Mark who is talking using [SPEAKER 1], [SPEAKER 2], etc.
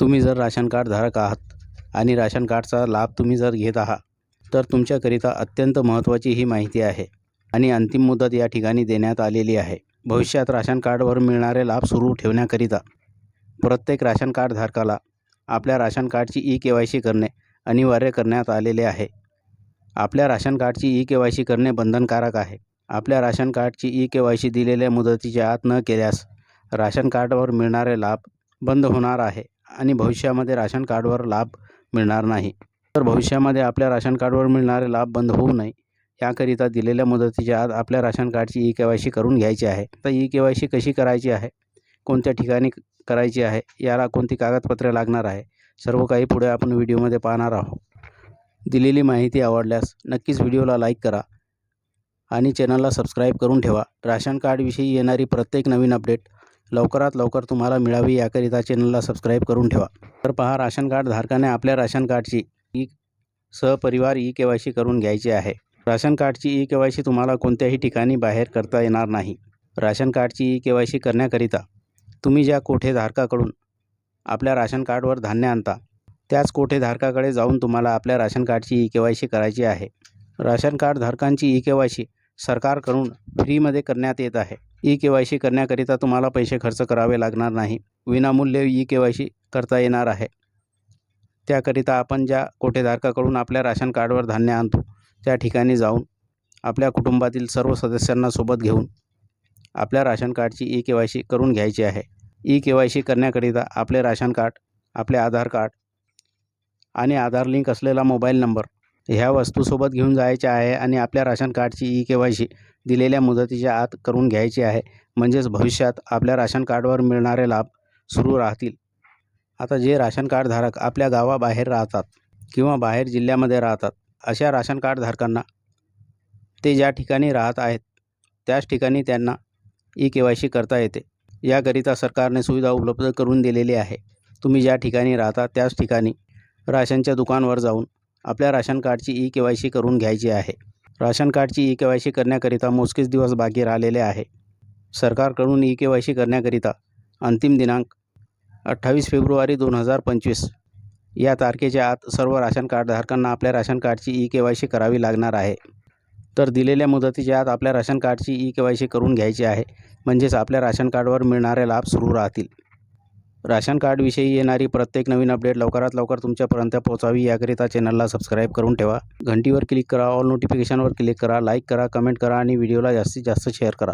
[SPEAKER 1] तुम्ही जर ration card धारक आहात आणि राशन कार्डचा लाभ तुम्ही जर घेत आहात तर तुमच्याकरिता अत्यंत महत्त्वाची ही माहिती आहे आणि अंतिम मुदत या ठिकाणी देण्यात आलेली आहे. भविष्यात राशन कार्डवर मिळणारे लाभ सुरू ठेवण्याकरिता प्रत्येक राशन कार्ड धारकाला आपल्या राशन कार्डची ई के वाय सी करणे अनिवार्य करण्यात आलेले आहे. आपल्या राशन कार्डची ई के वाय सी करणे बंधनकारक आहे. आपल्या राशन कार्डची ई के वाय सी दिलेल्या मुदतीच्या आत न केल्यास राशन कार्डवर मिळणारे लाभ बंद होणार आहे. आणि भविष्यामध्ये राशन कार्डवर लाभ मिळणार नाही. तर भविष्यामध्ये आपल्या राशन कार्डवर मिळणारे लाभ बंद होऊ नये. याकरिता दिलेल्या मुदतीच्या आत आपल्या राशन कार्डची ई के वाय सी करून घ्यायची आहे. तर ई के वाय सी कशी करायची आहे? कोणत्या ठिकाणी करायची आहे? याला कोणती कागदपत्रे लागणार आहे? सर्व काही पुढे आपण व्हिडिओमध्ये पाहणार आहोत. दिलेली माहिती आवडल्यास नक्कीच व्हिडिओला लाईक करा आणि चॅनलला सबस्क्राईब करून ठेवा. राशन कार्डविषयी येणारी प्रत्येक नवीन अपडेट लवकरात लवकर तुम्हाला मिळावी याकरिता चॅनलला सबस्क्राईब करून ठेवा. तर पहा राशन कार्ड धारकाने आपल्या राशन कार्डची ई सहपरिवार ई के वाय सी करून घ्यायची आहे. राशन कार्डची ई के वाय सी तुम्हाला कोणत्याही ठिकाणी बाहेर करता येणार नाही. राशन कार्डची ई के वाय सी करण्याकरिता तुम्ही ज्या कोठेधारकाकडून आपल्या राशन कार्डवर धान्य आणता त्याच कोठेधारकाकडे जाऊन तुम्हाला आपल्या राशन कार्डची ई के वाय सी करायची आहे. राशन कार्ड धारकांची ई के वाय सी सरकारकडून फ्रीमध्ये करण्यात येत आहे. ई के वाय सी करण्याकरिता तुम्हाला पैसे खर्च करावे लागणार नाही. विनामूल्य ई के वाय सी करता येणार आहे. त्याकरिता आपण ज्या कोठेधारकाकडून आपल्या राशन कार्डवर धान्य आणतो त्या ठिकाणी जाऊन आपल्या कुटुंबातील सर्व सदस्यांना सोबत घेऊन आपल्या राशन कार्डची ई के वाय सी करून घ्यायची आहे. ई के वाय सी करण्याकरिता आपले राशन कार्ड आपले आधार कार्ड आणि आधार लिंक असलेला मोबाईल नंबर ह्या वस्तूसोबत घेऊन जायच्या आहे आणि आपल्या राशन कार्डची ई के वाय सी दिलेल्या मुदतीच्या आत करून घ्यायची आहे. म्हणजेच भविष्यात आपल्या राशन कार्डवर मिळणारे लाभ सुरू राहतील. आता जे राशन कार्डधारक आपल्या गावाबाहेर राहतात किंवा बाहेर जिल्ह्यामध्ये राहतात अशा राशन कार्डधारकांना ते ज्या ठिकाणी राहत आहेत त्याच ठिकाणी त्यांना ई के वाय सी करता येते. याकरिता सरकारने सुविधा उपलब्ध करून दिलेली आहे. तुम्ही ज्या ठिकाणी राहता त्याच ठिकाणी राशनच्या दुकानवर जाऊन आपल्या राशन कार्डची ई के वाय सी करून घ्यायची आहे. राशन कार्डची ई के वाय सी करण्याकरिता मोजकेच दिवस बाकी राहिलेले आहे. सरकारकडून ई के वाय सी करण्याकरिता अंतिम दिनांक अठ्ठावीस फेब्रुवारी दोन हजार पंचवीस. या तारखेच्या आत सर्व राशन कार्डधारकांना आपल्या राशन कार्डची ई के वाय सी करावी लागणार आहे. तर दिलेल्या मुदतीच्या आत आपल्या राशन कार्डची ई के वाय सी करून घ्यायची आहे. म्हणजेच आपल्या राशन कार्डवर मिळणारे लाभ सुरू राहतील. राशन कार्डविषयी येणारी प्रत्येक नवीन अपडेट लवकरात लवकर तुमच्यापर्यंत पोहोचावी. याकरिता चॅनलला सबस्क्राईब करून ठेवा. घंटीवर क्लिक करा ऑल नोटिफिकेशनवर क्लिक करा लाईक करा कमेंट करा आणि व्हिडिओला जास्तीत जास्त शेअर करा.